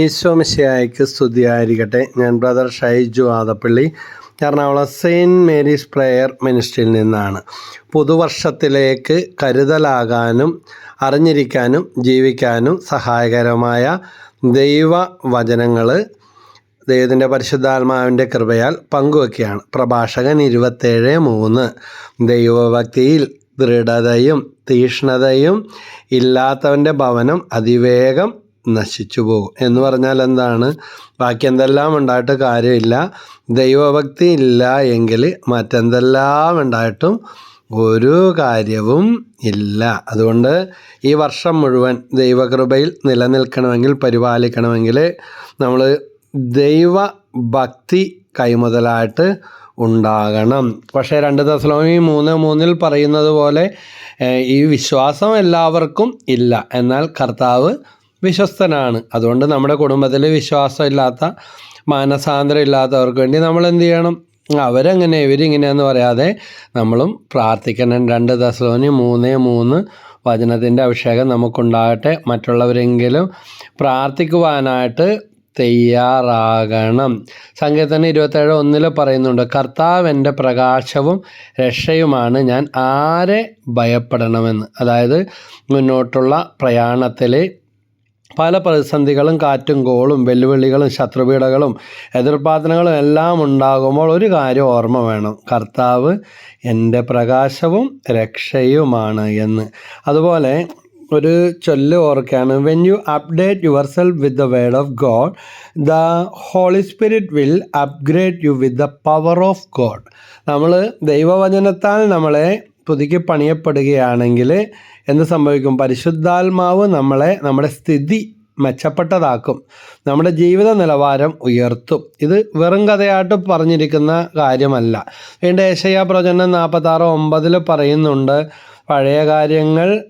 ഈശോമിശിയായിക്ക് സ്തുതിയായിരിക്കട്ടെ. ഞാൻ brother Shaiju Adappally Ernakulam saint Mary's prayer മിനിസ്ട്രിയിൽ നിന്നാണ്. പുതുവർഷത്തിലേക്ക് കരുതലാകാനും അറിഞ്ഞിരിക്കാനും ജീവിക്കാനും സഹായകരമായ ദൈവ വചനങ്ങൾ ദൈവത്തിന്റെ പരിശുദ്ധാത്മാവിന്റെ കൃപയാൽ പങ്കുവയ്ക്കുകയാണ് പ്രഭാഷകൻ ഇരുപത്തേഴ് മൂന്ന്. ദൈവഭക്തിയിൽ ദൃഢതയും തീഷ്ണതയും ഇല്ലാത്തവന്റെ ഭവനം അതിവേഗം നശിച്ചു പോകും എന്ന് പറഞ്ഞാൽ എന്താണ്? ബാക്കി എന്തെല്ലാം ഉണ്ടായിട്ട് കാര്യമില്ല. ദൈവഭക്തി ഇല്ല എങ്കിൽ മറ്റെന്തെല്ലാം ഉണ്ടായിട്ടും ഒരു കാര്യവും ഇല്ല. അതുകൊണ്ട് ഈ വർഷം മുഴുവൻ ദൈവകൃപയിൽ നിലനിൽക്കണമെങ്കിൽ പരിപാലിക്കണമെങ്കിൽ നമ്മൾ ദൈവഭക്തി കൈമുതലായിട്ട് ഉണ്ടാകണം. പക്ഷേ രണ്ട് ദശലോമി മൂന്ന് മൂന്നിൽ പറയുന്നത് പോലെ ഈ വിശ്വാസം എല്ലാവർക്കും ഇല്ല. എന്നാൽ കർത്താവ് വിശ്വസ്തനാണ്. അതുകൊണ്ട് നമ്മുടെ കുടുംബത്തിൽ വിശ്വാസമില്ലാത്ത മാനസാന്തരം ഇല്ലാത്തവർക്ക് വേണ്ടി നമ്മൾ എന്ത് ചെയ്യണം? അവരെങ്ങനെ ഇവരിങ്ങനെയെന്ന് പറയാതെ നമ്മളും പ്രാർത്ഥിക്കണം. രണ്ട് ദശലോനി മൂന്ന് മൂന്ന് വചനത്തിന്റെ അഭിഷേകം നമുക്കുണ്ടാകട്ടെ. മറ്റുള്ളവരെങ്കിലും പ്രാർത്ഥിക്കുവാനായിട്ട് തയ്യാറാകണം. സങ്കീർത്തനം ഇരുപത്തേഴ് ഒന്നിൽ പറയുന്നുണ്ട് കർത്താവ് എന്റെ പ്രകാശവും രക്ഷയുമാണ്. ഞാൻ ആരെ ഭയപ്പെടണമെന്ന്? അതായത് മുന്നോട്ടുള്ള പ്രയാണത്തിൽ പല പ്രതിസന്ധികളും കാറ്റും കോളും വെല്ലുവിളികളും ശത്രുപീഠകളും എതിർപ്പാത്തനങ്ങളും എല്ലാം ഉണ്ടാകുമ്പോൾ ഒരു കാര്യം ഓർമ്മ വേണം. കർത്താവ് എന്റെ പ്രകാശവും രക്ഷയുമാണ് എന്ന്. അതുപോലെ ഒരു ചൊല്ല് ഓർക്കുകയാണ് when you update yourself with the word of God the Holy Spirit will upgrade you with the power of God നമ്മൾ ദൈവവചനത്താൽ നമ്മളെ പുതുക്കി പണിയപ്പെടുകയാണെങ്കിൽ എന്ത് സംഭവിക്കും? പരിശുദ്ധാത്മാവ് നമ്മളെ നമ്മുടെ സ്ഥിതി മെച്ചപ്പെട്ടതാക്കും. നമ്മുടെ ജീവിത നിലവാരം ഉയർത്തും. ഇത് വെറും കഥയായിട്ട് പറഞ്ഞിരിക്കുന്ന കാര്യമല്ല. വീണ്ടും ഏഷ്യ പ്രചനം നാൽപ്പത്താറ് ഒമ്പതിൽ പറയുന്നുണ്ട് പഴയ കാര്യങ്ങൾ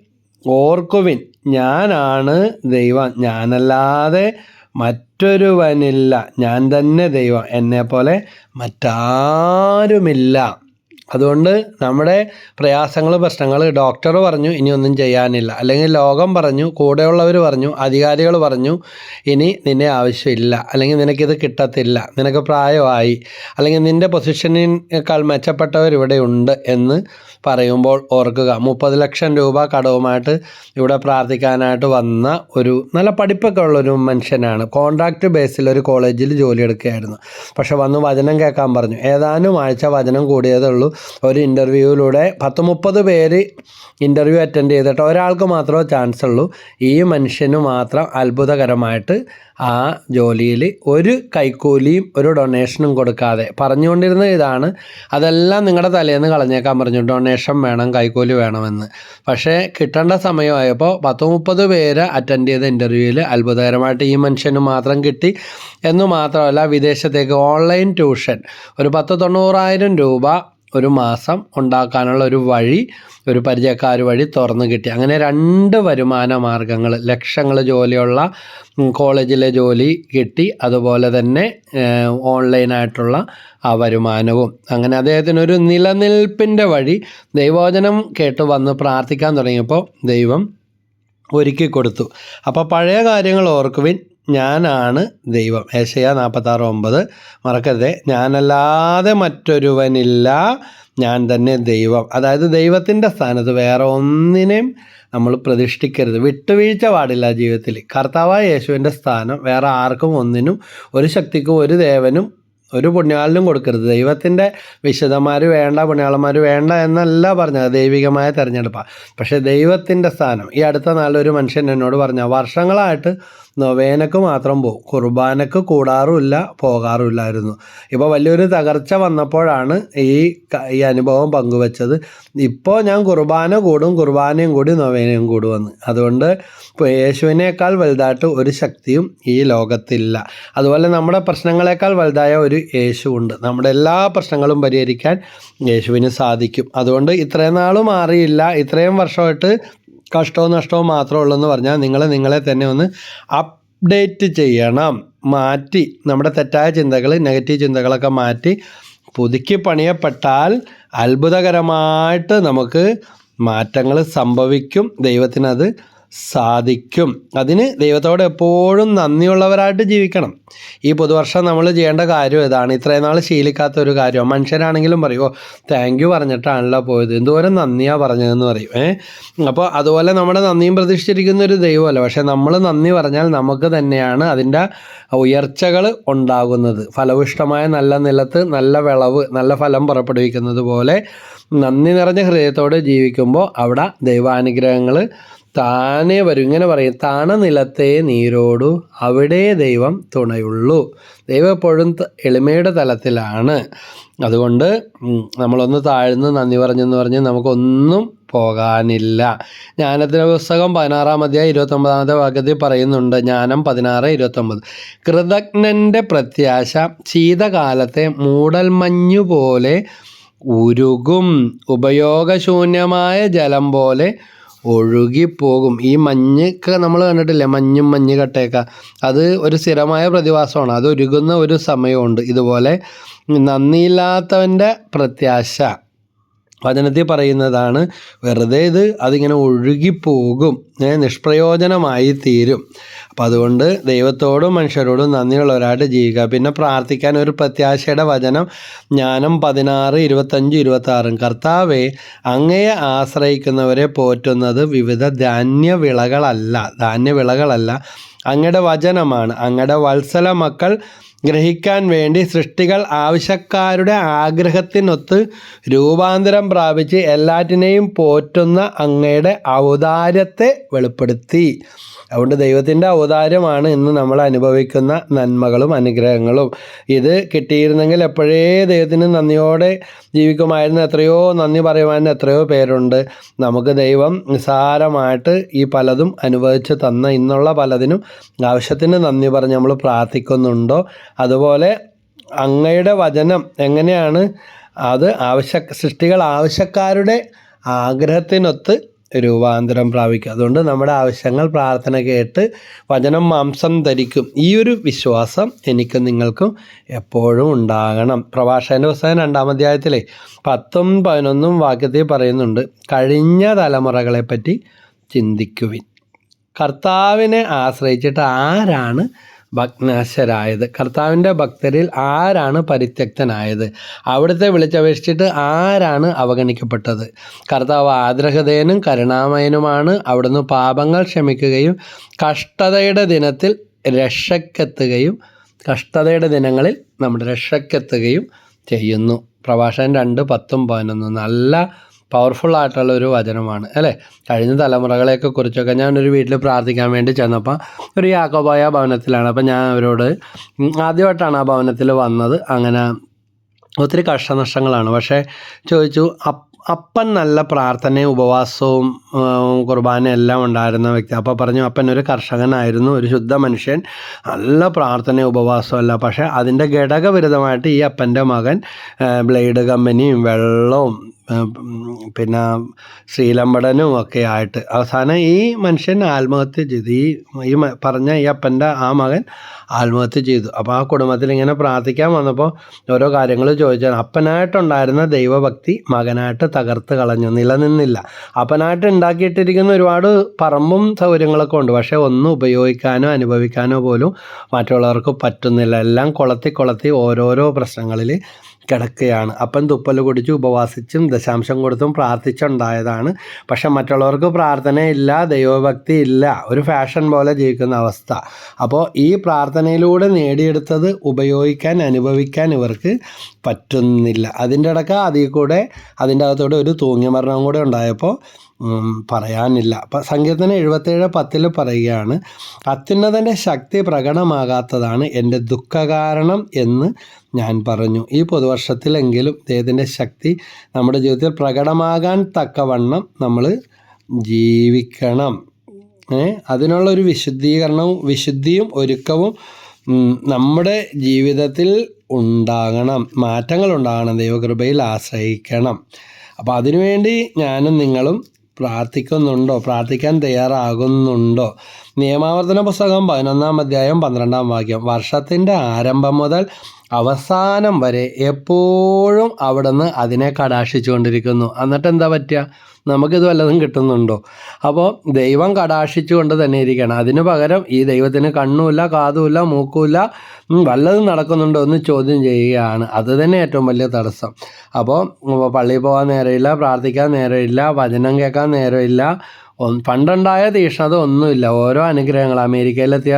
ഓർക്കുവിൻ. ഞാനാണ് ദൈവം. ഞാനല്ലാതെ മറ്റൊരുവനില്ല. ഞാൻ തന്നെ ദൈവം. എന്നെ പോലെ മറ്റാരുമില്ല. അതുകൊണ്ട് നമ്മുടെ പ്രയാസങ്ങൾ പ്രശ്നങ്ങൾ ഡോക്ടർ പറഞ്ഞു ഇനി ഒന്നും ചെയ്യാനില്ല. അല്ലെങ്കിൽ ലോകം പറഞ്ഞു കൂടെയുള്ളവർ പറഞ്ഞു അധികാരികൾ പറഞ്ഞു ഇനി നിന്നെ ആവശ്യമില്ല. അല്ലെങ്കിൽ നിനക്കിത് കിട്ടത്തില്ല. നിനക്ക് പ്രായമായി. അല്ലെങ്കിൽ നിന്റെ പൊസിഷനേക്കാൾ മെച്ചപ്പെട്ടവർ ഇവിടെ ഉണ്ട് എന്ന് പറയുമ്പോൾ ഓർക്കുക. മുപ്പത് ലക്ഷം രൂപ കടവുമായിട്ട് ഇവിടെ പ്രാർത്ഥിക്കാനായിട്ട് വന്ന ഒരു നല്ല പഠിപ്പൊക്കെ ഉള്ളൊരു മനുഷ്യനാണ്. കോൺട്രാക്റ്റ് ബേസിൽ ഒരു കോളേജിൽ ജോലി എടുക്കുകയായിരുന്നു. പക്ഷെ വന്ന് വചനം കേൾക്കാൻ പറഞ്ഞു. ഏതാനും ആഴ്ച വചനം കൂടിയതേ ഉള്ളൂ. ഒരു ഇന്റർവ്യൂവിലൂടെ പത്ത് മുപ്പത് പേര് ഇന്റർവ്യൂ അറ്റൻഡ് ചെയ്തിട്ട് ഒരാൾക്ക് മാത്രമേ ചാൻസ് ഉള്ളൂ ഈ മനുഷ്യന് മാത്രം അത്ഭുതകരമായിട്ട് ആ ജോലിയിൽ ഒരു കൈക്കൂലിയും ഒരു ഡൊണേഷനും കൊടുക്കാതെ പറഞ്ഞുകൊണ്ടിരുന്ന ഇതാണ്. അതെല്ലാം നിങ്ങളുടെ തലേന്ന് കളഞ്ഞേക്കാൻ പറഞ്ഞു. ഡൊണേഷൻ വേണം കൈക്കൂലി വേണമെന്ന്. പക്ഷേ കിട്ടേണ്ട സമയമായപ്പോൾ പത്ത് മുപ്പത് പേര് അറ്റൻഡ് ചെയ്ത ഇന്റർവ്യൂവിൽ അത്ഭുതകരമായിട്ട് ഈ മനുഷ്യന് മാത്രം കിട്ടി. എന്ന് മാത്രമല്ല വിദേശത്തേക്ക് ഓൺലൈൻ ട്യൂഷൻ ഒരു പത്ത് തൊണ്ണൂറായിരം രൂപ ഒരു മാസം ഉണ്ടാക്കാനുള്ള ഒരു വഴി ഒരു പരിചയക്കാർ വഴി തുറന്നു കിട്ടി. അങ്ങനെ രണ്ട് വരുമാന മാർഗങ്ങൾ ലക്ഷങ്ങൾ ജോലിയുള്ള കോളേജിലെ ജോലി കിട്ടി. അതുപോലെ തന്നെ ഓൺലൈനായിട്ടുള്ള ആ വരുമാനവും. അങ്ങനെ അദ്ദേഹത്തിനൊരു നിലനിൽപ്പിന്റെ വഴി ദൈവോചനം കേട്ട് വന്ന് പ്രാർത്ഥിക്കാൻ തുടങ്ങിയപ്പോൾ ദൈവം ഒരുക്കി കൊടുത്തു. അപ്പോൾ പഴയ കാര്യങ്ങൾ ഓർക്കുവിൻ. ഞാനാണ് ദൈവം. ഏഷയ നാൽപ്പത്താറ് ഒമ്പത്. മറക്കരുത്. ഞാനല്ലാതെ മറ്റൊരുവനില്ല. ഞാൻ തന്നെ ദൈവം. അതായത് ദൈവത്തിന്റെ സ്ഥാനത്ത് വേറെ ഒന്നിനെയും നമ്മൾ പ്രതിഷ്ഠിക്കരുത്. വിട്ടുവീഴ്ച പാടില്ല ജീവിതത്തിൽ. കർത്താവായ യേശുവിന്റെ സ്ഥാനം വേറെ ആർക്കും ഒന്നിനും ഒരു ശക്തിക്കും ഒരു ദേവനും ഒരു പുണ്യാളിനും കൊടുക്കരുത്. ദൈവത്തിന്റെ വിശുദ്ധന്മാർ വേണ്ട പുണ്യാളന്മാർ വേണ്ട എന്നല്ല പറഞ്ഞത്. ദൈവികമായ തിരഞ്ഞെടുപ്പാണ് പക്ഷേ ദൈവത്തിന്റെ സ്ഥാനം. ഈ അടുത്ത നാളൊരു മനുഷ്യൻ എന്നോട് പറഞ്ഞ വർഷങ്ങളായിട്ട് നൊവേനക്ക് മാത്രം പോകും കുർബാനക്ക് കൂടാറുമില്ല പോകാറുമില്ലായിരുന്നു. ഇപ്പോൾ വലിയൊരു തകർച്ച വന്നപ്പോഴാണ് ഈ ഈ അനുഭവം പങ്കുവച്ചത്. ഇപ്പോൾ ഞാൻ കുർബാന കൂടും കുർബാനയും കൂടി നൊവേനയും കൂടുമെന്ന് അതുകൊണ്ട് യേശുവിനേക്കാൾ വലുതായിട്ട് ഒരു ശക്തിയും ഈ ലോകത്തില്ല. അതുപോലെ നമ്മുടെ പ്രശ്നങ്ങളെക്കാൾ വലുതായ ഒരു യേശു ഉണ്ട്. നമ്മുടെ എല്ലാ പ്രശ്നങ്ങളും പരിഹരിക്കാൻ യേശുവിന് സാധിക്കും. അതുകൊണ്ട് ഇത്രയും നാളും മാറിയില്ല. ഇത്രയും വർഷമായിട്ട് കഷ്ടവും നഷ്ടവും മാത്രമേ ഉള്ളൂ എന്ന് പറഞ്ഞാൽ നിങ്ങൾ നിങ്ങളെ തന്നെ ഒന്ന് അപ്ഡേറ്റ് ചെയ്യണം. മാറ്റി നമ്മുടെ തെറ്റായ ചിന്തകൾ നെഗറ്റീവ് ചിന്തകളൊക്കെ മാറ്റി പുതുക്കി പണിയപ്പെട്ടാൽ അത്ഭുതകരമായിട്ട് നമുക്ക് മാറ്റങ്ങൾ സംഭവിക്കും ദൈവത്തിനത്. സാധിക്കും. അതിന് ദൈവത്തോട് എപ്പോഴും നന്ദിയുള്ളവരായിട്ട് ജീവിക്കണം. ഈ പുതുവർഷം നമ്മൾ ചെയ്യേണ്ട കാര്യം ഇതാണ്. ഇത്രയും നാൾ ശീലിക്കാത്ത ഒരു കാര്യം. മനുഷ്യരാണെങ്കിലും പറയുമോ താങ്ക് യു പറഞ്ഞിട്ടാണല്ലോ പോയത്. എന്തോരം നന്ദിയാ പറഞ്ഞതെന്ന് പറയും. ഏ? അപ്പോൾ അതുപോലെ നമ്മുടെ നന്ദിയും പ്രതീക്ഷിച്ചിരിക്കുന്ന ഒരു ദൈവമല്ല? പക്ഷേ നമ്മൾ നന്ദി പറഞ്ഞാൽ നമുക്ക് തന്നെയാണ് അതിന്റെ ഉയർച്ചകൾ ഉണ്ടാകുന്നത്. ഫലഭുഷ്ടമായ നല്ല നിലത്ത് നല്ല വിളവ് നല്ല ഫലം പുറപ്പെടുവിക്കുന്നത് പോലെ നന്ദി നിറഞ്ഞ ഹൃദയത്തോടെ ജീവിക്കുമ്പോൾ അവിടെ ദൈവാനുഗ്രഹങ്ങൾ താനേ വരും. ഇങ്ങനെ പറയും താണ നിലത്തെ നീരോടു അവിടെ ദൈവം തുണയുള്ളൂ. ദൈവം എപ്പോഴും എളിമയുടെ തലത്തിലാണ്. അതുകൊണ്ട് നമ്മളൊന്ന് താഴ്ന്ന് നന്ദി പറഞ്ഞെന്ന് പറഞ്ഞ് നമുക്കൊന്നും പോകാനില്ല. ജ്ഞാനത്തിന്റെ പുസ്തകം പതിനാറാം അധ്യായം ഇരുപത്തൊമ്പതാമത്തെ വാക്യത്തിൽ പറയുന്നുണ്ട് ജ്ഞാനം പതിനാറ് ഇരുപത്തൊമ്പത്. കൃതജ്ഞന്റെ പ്രത്യാശ ശീതകാലത്തെ മൂടൽമഞ്ഞു പോലെ ഉരുകും. ഉപയോഗശൂന്യമായ ജലം പോലെ ഒഴുകിപ്പോകും. ഈ മഞ്ഞൊക്കെ നമ്മൾ കണ്ടിട്ടില്ലേ? മഞ്ഞും മഞ്ഞ് കട്ടയൊക്കെ അത് ഒരു സ്ഥിരമായ പ്രതിഭാസമാണ്. അത് ഒരുകുന്ന ഒരു സമയമുണ്ട്. ഇതുപോലെ നന്ദിയില്ലാത്തവന്റെ പ്രത്യാശ. വചനത്തിൽ പറയുന്നതാണ് വെറുതെ ഇത് അതിങ്ങനെ ഒഴുകിപ്പോകും. നിഷ്പ്രയോജനമായി തീരും അപ്പം അതുകൊണ്ട് ദൈവത്തോടും മനുഷ്യരോടും നന്ദിയുള്ളവരായിട്ട് ജീവിക്കുക. പിന്നെ പ്രാർത്ഥിക്കാൻ ഒരു പ്രത്യാശയുടെ വചനം ജ്ഞാനം പതിനാറ് ഇരുപത്തഞ്ച് ഇരുപത്താറും. കർത്താവെ അങ്ങയെ ആശ്രയിക്കുന്നവരെ പോറ്റുന്നത് വിവിധ ധാന്യവിളകളല്ല ധാന്യവിളകളല്ല. അങ്ങയുടെ വചനമാണ്. അങ്ങയുടെ വത്സല മക്കൾ ഗ്രഹിക്കാൻ വേണ്ടി സൃഷ്ടികൾ ആവശ്യക്കാരുടെ ആഗ്രഹത്തിനൊത്ത് രൂപാന്തരം പ്രാപിച്ച് എല്ലാറ്റിനെയും പോറ്റുന്ന അങ്ങയുടെ ഔദാര്യത്തെ വെളിപ്പെടുത്തി. അതുകൊണ്ട് ദൈവത്തിന്റെ അവതാരമാണ് ഇന്ന് നമ്മൾ അനുഭവിക്കുന്ന നന്മകളും അനുഗ്രഹങ്ങളും. ഇത് കിട്ടിയിരുന്നെങ്കിൽ എപ്പോഴേ ദൈവത്തിന് നന്ദിയോടെ ജീവിക്കുമായിരുന്നു. എത്രയോ നന്ദി പറയുവാൻ എത്രയോ പേരുണ്ട്. നമുക്ക് ദൈവം നിസ്സാരമായിട്ട് ഈ പലതും അനുവദിച്ച് തന്ന ഇന്നുള്ള പലതിനും ആവശ്യത്തിന് നന്ദി പറഞ്ഞ് നമ്മൾ പ്രാർത്ഥിക്കുന്നുണ്ടോ? അതുപോലെ അങ്ങയുടെ വചനം എങ്ങനെയാണ്? അത് ആവശ്യ സൃഷ്ടികൾ ആവശ്യക്കാരുടെ ആഗ്രഹത്തിനൊത്ത് രൂപാന്തരം പ്രാപിക്കും അതുകൊണ്ട് നമ്മുടെ ആവശ്യങ്ങൾ പ്രാർത്ഥന കേട്ട് വചനം മാംസം ധരിക്കും. ഈ ഒരു വിശ്വാസം എനിക്കും നിങ്ങൾക്കും എപ്പോഴും ഉണ്ടാകണം. പ്രഭാഷകന്റെ പുസ്തകം രണ്ടാം അധ്യായത്തിലെ പത്തും പതിനൊന്നും വാക്യത്തിൽ പറയുന്നുണ്ട് കഴിഞ്ഞ തലമുറകളെപ്പറ്റി ചിന്തിക്കുവിൻ. കർത്താവിനെ ആശ്രയിച്ചിട്ട് ആരാണ് ഭഗ്നാശരായത്. കർത്താവിന്റെ ഭക്തരിൽ ആരാണ് പരിത്യക്തനായത്? അവിടുത്തെ വിളിച്ചപേക്ഷിച്ചിട്ട് ആരാണ് അവഗണിക്കപ്പെട്ടത്? കർത്താവ് ആദ്രഹതയനും കരുണാമയനുമാണ്. അവിടുന്ന് പാപങ്ങൾ ക്ഷമിക്കുകയും കഷ്ടതയുടെ ദിനത്തിൽ രക്ഷക്കെത്തുകയും കഷ്ടതയുടെ ദിനങ്ങളിൽ നമ്മുടെ രക്ഷക്കെത്തുകയും ചെയ്യുന്നു. പ്രഭാഷകൻ രണ്ട് പത്തും പതിനൊന്നും. നല്ല പവർഫുൾ ആയിട്ടുള്ള ഒരു വചനമാണ് അല്ലേ? കഴിഞ്ഞ തലമുറകളെയൊക്കെ കുറിച്ചൊക്കെ ഞാൻ ഒരു വീട്ടിൽ പ്രാർത്ഥിക്കാൻ വേണ്ടി ചെന്നപ്പോൾ ഒരു യാക്കോബായ ഭവനത്തിലാണ്. അപ്പം ഞാൻ അവരോട് ആദ്യമായിട്ടാണ് ആ ഭവനത്തിൽ വന്നത്. അങ്ങനെ ഒത്തിരി കഷ്ടനഷ്ടങ്ങളാണ്. പക്ഷേ ചോദിച്ചു അപ്പ് അപ്പൻ നല്ല പ്രാർത്ഥനയും ഉപവാസവും കുർബാന എല്ലാം ഉണ്ടായിരുന്ന വ്യക്തി. അപ്പോൾ പറഞ്ഞു അപ്പൻ ഒരു കർഷകനായിരുന്നു ഒരു ശുദ്ധ മനുഷ്യൻ. നല്ല പ്രാർത്ഥനയും ഉപവാസവും അല്ല. പക്ഷേ അതിന്റെ ഘടകവിരുദ്ധമായിട്ട് ഈ അപ്പന്റെ മകൻ ബ്ലേഡ് കമ്പനിയും വെള്ളവും പിന്നെ ശ്രീലമ്പടനും ഒക്കെ ആയിട്ട്. അവസാനം ഈ മനുഷ്യൻ ആത്മഹത്യ ചെയ്തു. ഈ ഈ പറഞ്ഞ ഈ അപ്പന്റെ ആ മകൻ ആത്മഹത്യ ചെയ്തു. അപ്പോൾ ആ കുടുംബത്തിൽ ഇങ്ങനെ പ്രാർത്ഥിക്കാൻ വന്നപ്പോൾ ഓരോ കാര്യങ്ങൾ ചോദിച്ചാൽ അപ്പനായിട്ടുണ്ടായിരുന്ന ദൈവഭക്തി മകനായിട്ട് തകർത്ത് കളഞ്ഞു. നിലനിന്നില്ല. അപ്പനായിട്ട് ഉണ്ടാക്കിയിട്ടിരിക്കുന്ന ഒരുപാട് പറമ്പും സൗകര്യങ്ങളൊക്കെ ഉണ്ട്. പക്ഷേ ഒന്നും ഉപയോഗിക്കാനോ അനുഭവിക്കാനോ പോലും മറ്റുള്ളവർക്ക് പറ്റുന്നില്ല. എല്ലാം കൊളത്തി കൊളത്തി ഓരോരോ പ്രശ്നങ്ങളിൽ കിടക്കുകയാണ്. അപ്പൻ തുപ്പൽ കുടിച്ച് ഉപവാസിച്ചും ദശാംശം കൊടുത്തും പ്രാർത്ഥിച്ചുണ്ടായതാണ്. പക്ഷെ മറ്റുള്ളവർക്ക് പ്രാർത്ഥനയില്ല ദൈവഭക്തി ഇല്ല ഒരു ഫാഷൻ പോലെ ജീവിക്കുന്ന അവസ്ഥ. അപ്പോൾ ഈ പ്രാർത്ഥനയിലൂടെ നേടിയെടുത്തത് ഉപയോഗിക്കാൻ അനുഭവിക്കാൻ ഇവർക്ക് പറ്റുന്നില്ല. അതിന്റെ ഇടയ്ക്ക് അതിൽ കൂടെ അതിന്റെ അകത്തൂടെ ഒരു തൂങ്ങിമരണം കൂടെ ഉണ്ടായപ്പോൾ പറയാനില്ല. അപ്പം സങ്കീർത്തനം എഴുപത്തേഴ് പത്തിൽ പറയുകയാണ് അത്യുന്നതന്റെ ശക്തി പ്രകടമാകാത്തതാണ് എന്റെ ദുഃഖകാരണം എന്ന് ഞാൻ പറഞ്ഞു. ഈ പുതുവർഷത്തിലെങ്കിലും ദൈവത്തിന്റെ ശക്തി നമ്മുടെ ജീവിതത്തിൽ പ്രകടമാകാൻ തക്കവണ്ണം നമ്മൾ ജീവിക്കണം. അതിനുള്ള ഒരു വിശുദ്ധീകരണവും വിശുദ്ധിയും ഒരുക്കവും നമ്മുടെ ജീവിതത്തിൽ ഉണ്ടാകണം. മാറ്റങ്ങൾ ഉണ്ടാകണം ദൈവകൃപയിൽ ആശ്രയിക്കണം. അപ്പോൾ അതിനുവേണ്ടി ഞാനും നിങ്ങളും പ്രാർത്ഥിക്കുന്നുണ്ടോ? പ്രാർത്ഥിക്കാൻ തയ്യാറാകുന്നുണ്ടോ? നിയമാവർത്തന പുസ്തകം പതിനൊന്നാം അധ്യായം പന്ത്രണ്ടാം വാക്യം. വർഷത്തിന്റെ ആരംഭം മുതൽ അവസാനം വരെ എപ്പോഴും അവിടുന്ന് അതിനെ കടാക്ഷിച്ചുകൊണ്ടിരിക്കുന്നു. എന്നിട്ട് എന്താ പറ്റുക? നമുക്കിത് വല്ലതും കിട്ടുന്നുണ്ടോ? അപ്പോൾ ദൈവം കടാക്ഷിച്ചുകൊണ്ട് തന്നെ ഇരിക്കണം. അതിന് പകരം ഈ ദൈവത്തിന് കണ്ണുമില്ല കാതുമില്ല മൂക്കുമില്ല വല്ലതും നടക്കുന്നുണ്ടോ എന്ന് ചോദ്യം ചെയ്യുകയാണ്. അത് തന്നെ ഏറ്റവും വലിയ തടസ്സം. അപ്പോൾ പള്ളിയിൽ പോകാൻ നേരമില്ല പ്രാർത്ഥിക്കാൻ നേരമില്ല വചനം കേൾക്കാൻ നേരമില്ല പണ്ടുണ്ടായ തീക്ഷണത ഒന്നുമില്ല. ഓരോ അനുഗ്രഹങ്ങൾ അമേരിക്കയിലെത്തിയ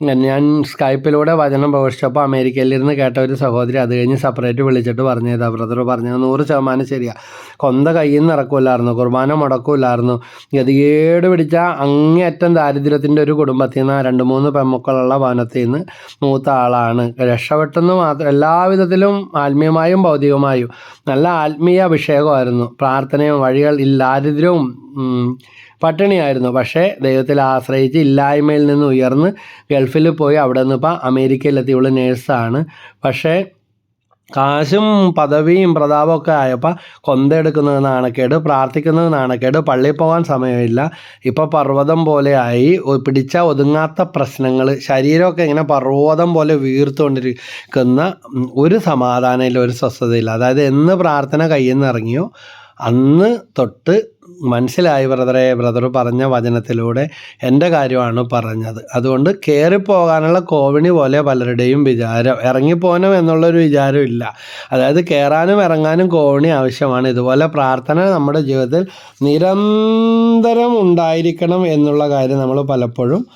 ഞാൻ സ്കൈപ്പിലൂടെ വചനം പ്രവേശിച്ചപ്പോൾ അമേരിക്കയിലിരുന്ന് കേട്ട ഒരു സഹോദരി അത് കഴിഞ്ഞ് സെപ്പറേറ്റ് വിളിച്ചിട്ട് പറഞ്ഞതാ ബ്രദർ പറഞ്ഞത് നൂറ് ശതമാനം ശരിയാണ് കൊന്ത കയ്യിൽ നിന്ന് ഇറക്കില്ലായിരുന്നു കുർബാന മുടക്കില്ലായിരുന്നു ഗതികേട് പിടിച്ച അങ്ങേയറ്റം ദാരിദ്ര്യത്തിന്റെ ഒരു കുടുംബത്തിൽ നിന്ന് രണ്ട് മൂന്ന് പെമ്മക്കളുള്ള ഭവനത്തിൽ നിന്ന് മൂത്ത ആളാണ്. രക്ഷപ്പെട്ടെന്ന് മാത്രം എല്ലാവിധത്തിലും ആത്മീയമായും ഭൗതികമായും നല്ല ആത്മീയ അഭിഷേകമായിരുന്നു. പ്രാർത്ഥനയും വഴികൾ ദാരിദ്ര്യവും പട്ടിണിയായിരുന്നു. പക്ഷേ ദൈവത്തിൽ ആശ്രയിച്ച് ഇല്ലായ്മയിൽ നിന്ന് ഉയർന്ന് ഗൾഫിൽ പോയി അവിടെ നിന്ന് ഇപ്പം അമേരിക്കയിലെത്തി. ഇവൾ നേഴ്സാണ്. പക്ഷേ കാശും പദവിയും പ്രതാപവും ഒക്കെ ആയപ്പോൾ കൊന്തെടുക്കുന്നത് നാണക്കേട് പ്രാർത്ഥിക്കുന്നത് നാണക്കേട് പള്ളിയിൽ പോകാൻ സമയമില്ല. ഇപ്പോൾ പർവതം പോലെയായി പിടിച്ച ഒതുങ്ങാത്ത പ്രശ്നങ്ങൾ ശരീരമൊക്കെ ഇങ്ങനെ പർവതം പോലെ വീർത്തുകൊണ്ടിരിക്കുന്ന ഒരു സമാധാനമില്ല ഒരു സ്വസ്ഥതയില്ല. അതായത് എന്ന് പ്രാർത്ഥന കയ്യിൽ നിന്ന് ഇറങ്ങിയോ അന്ന് തൊട്ട് മനസ്സിലായി ബ്രദറെ. ബ്രദർ പറഞ്ഞ വചനത്തിലൂടെ എന്റെ കാര്യമാണ് പറഞ്ഞത്. അതുകൊണ്ട് കയറിപ്പോകാനുള്ള കോവിണി പോലെ പലരുടെയും വിചാരം ഇറങ്ങിപ്പോകണം എന്നുള്ളൊരു വിചാരം ഇല്ല. അതായത് കയറാനും ഇറങ്ങാനും കോവിണി ആവശ്യമാണ്. ഇതുപോലെ പ്രാർത്ഥന നമ്മുടെ ജീവിതത്തിൽ നിരന്തരം ഉണ്ടായിരിക്കണം എന്നുള്ള കാര്യം നമ്മൾ പലപ്പോഴും